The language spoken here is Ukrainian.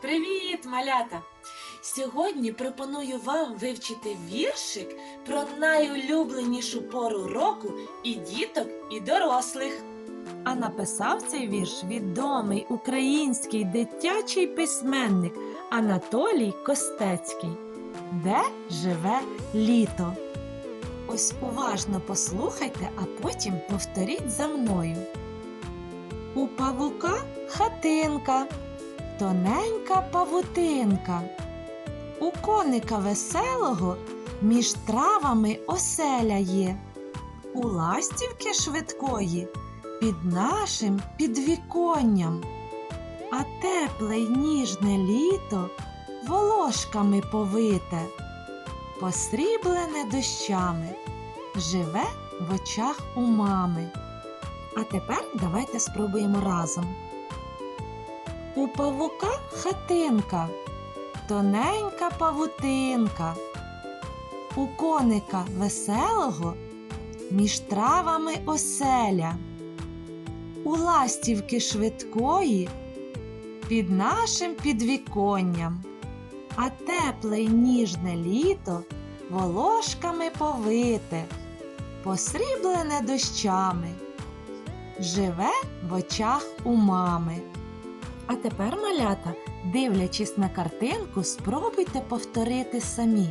Привіт, малята! Сьогодні пропоную вам вивчити віршик про найулюбленішу пору року і діток, і дорослих. А написав цей вірш відомий український дитячий письменник Анатолій Костецький. Де живе літо? Ось уважно послухайте, а потім повторіть за мною. У павука хатинка, тоненька павутинка. У коника веселого між травами оселя є. У ластівки швидкої під нашим підвіконням. А тепле й ніжне літо волошками повите, посріблене дощами, живе в очах у мами. А тепер давайте спробуємо разом. У павука хатинка, тоненька павутинка, у коника веселого між травами оселя. У ластівки швидкої під нашим підвіконням, а тепле й ніжне літо волошками повите, посріблене дощами, живе в очах у мами. А тепер, малята, дивлячись на картинку, спробуйте повторити самі.